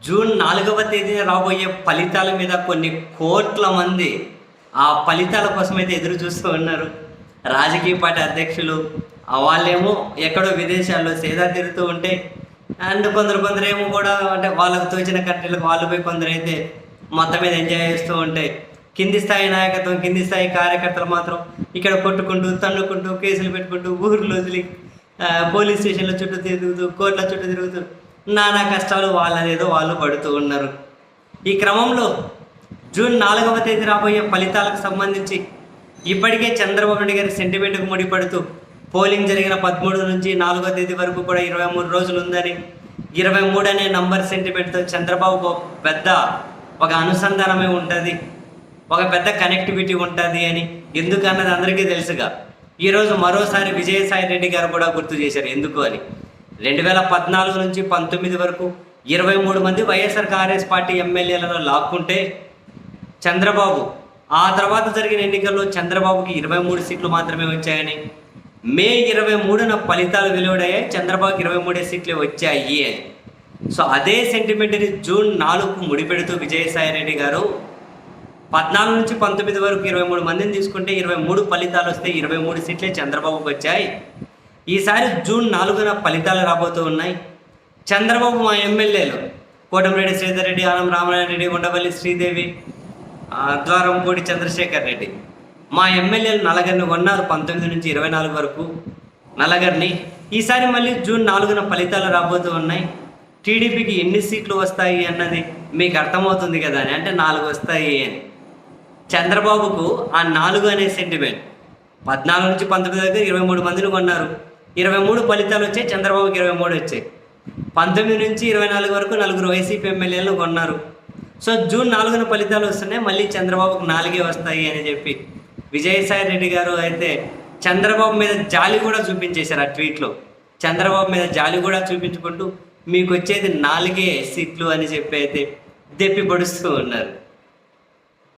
June నాలుగవ తేదీన రాబోయే ఫలితాల మీద కొన్ని కోట్ల మంది ఆ ఫలితాల కోసం అయితే ఎదురు చూస్తూ ఉన్నారు. రాజకీయ పార్టీ అధ్యక్షులు ఆ వాళ్ళేమో ఎక్కడో విదేశాల్లో సేదా తిరుగుతూ ఉంటే అండ్ కొందరు కొందరేమో కూడా అంటే వాళ్ళకు తోచిన కంట్రీలకు వాళ్ళు పోయి కొందరైతే మొత్తం మీద ఎంజాయ్ చేస్తూ ఉంటే కింది స్థాయి నాయకత్వం కింది స్థాయి కార్యకర్తలు మాత్రం ఇక్కడ కొట్టుకుంటూ తన్నుకుంటూ కేసులు పెట్టుకుంటూ ఊర్లు వదిలి పోలీస్ స్టేషన్ల చుట్టూ తిరుగుతూ కోర్టుల చుట్టూ తిరుగుతూ నానా కష్టాలు వాళ్ళనేదో వాళ్ళు పడుతూ ఉన్నారు. ఈ క్రమంలో జూన్ నాలుగవ తేదీ రాబోయే ఫలితాలకు సంబంధించి ఇప్పటికే చంద్రబాబు నాయుడు గారి సెంటిమెంట్కు ముడిపడుతూ పోలింగ్ జరిగిన పదమూడు నుంచి నాలుగో తేదీ వరకు కూడా ఇరవై మూడు రోజులు ఉందని ఇరవై మూడు అనే నంబర్ సెంటిమెంట్తో చంద్రబాబుకు పెద్ద ఒక అనుసంధానమే ఉంటుంది ఒక పెద్ద కనెక్టివిటీ ఉంటుంది అని ఎందుకన్నది అందరికీ తెలుసుగా. ఈరోజు మరోసారి విజయసాయి రెడ్డి గారు కూడా గుర్తు చేశారు. ఎందుకు అని? రెండు వేల పద్నాలుగు నుంచి పంతొమ్మిది వరకు ఇరవై మూడు మంది వైఎస్ఆర్ కాంగ్రెస్ పార్టీ ఎమ్మెల్యేలను లాక్కుంటే చంద్రబాబు ఆ తర్వాత జరిగిన ఎన్నికల్లో చంద్రబాబుకి ఇరవై మూడు సీట్లు మాత్రమే వచ్చాయని మే ఇరవై మూడున ఫలితాలు వెలువడయ్యాయి చంద్రబాబుకి ఇరవై మూడే సీట్లు వచ్చాయి అని. సో అదే సెంటిమెంట్ని జూన్ నాలుగుకు ముడిపెడుతూ విజయసాయి రెడ్డి గారు పద్నాలుగు నుంచి పంతొమ్మిది వరకు ఇరవై మూడు మందిని తీసుకుంటే ఇరవై మూడు ఫలితాలు వస్తే ఇరవై మూడు సీట్లే చంద్రబాబుకి వచ్చాయి. ఈసారి జూన్ నాలుగున ఫలితాలు రాబోతూ ఉన్నాయి. చంద్రబాబు మా ఎమ్మెల్యేలు కోటమిరెడ్డి శ్రీధర్ రెడ్డి ఆనం రామనారాయణ రెడ్డి ఉండవల్లి శ్రీదేవి ఆ, ద్వారంపూడి చంద్రశేఖర్ రెడ్డి. మా ఎమ్మెల్యేలు నలగరిని కొన్నారు పంతొమ్మిది నుంచి ఇరవై నాలుగు వరకు. నలగరిని ఈసారి మళ్ళీ జూన్ నాలుగున ఫలితాలు రాబోతూ ఉన్నాయి. టీడీపీకి ఎన్ని సీట్లు వస్తాయి అన్నది మీకు అర్థమవుతుంది కదా అని అంటే నాలుగు వస్తాయి అని. చంద్రబాబుకు ఆ నాలుగు అనే సెంటిమెంట్ పద్నాలుగు నుంచి పంతొమ్మిది దగ్గర ఇరవై మూడు మందిని కొన్నారు. ఇరవై మూడు ఫలితాలు వచ్చాయి చంద్రబాబుకి ఇరవై మూడు వచ్చాయి. పంతొమ్మిది నుంచి ఇరవై నాలుగు వరకు నలుగురు వైసీపీ ఎమ్మెల్యేలు కొన్నారు. సో జూన్ నాలుగున ఫలితాలు వస్తున్నాయి మళ్ళీ చంద్రబాబుకు నాలుగే వస్తాయి అని చెప్పి విజయసాయి రెడ్డి గారు అయితే చంద్రబాబు మీద జాలి కూడా చూపించేశారు ఆ ట్వీట్లో. చంద్రబాబు మీద జాలి కూడా చూపించుకుంటూ మీకు వచ్చేది నాలుగే సీట్లు అని చెప్పి అయితే దెప్పి పొడుస్తూ ఉన్నారు.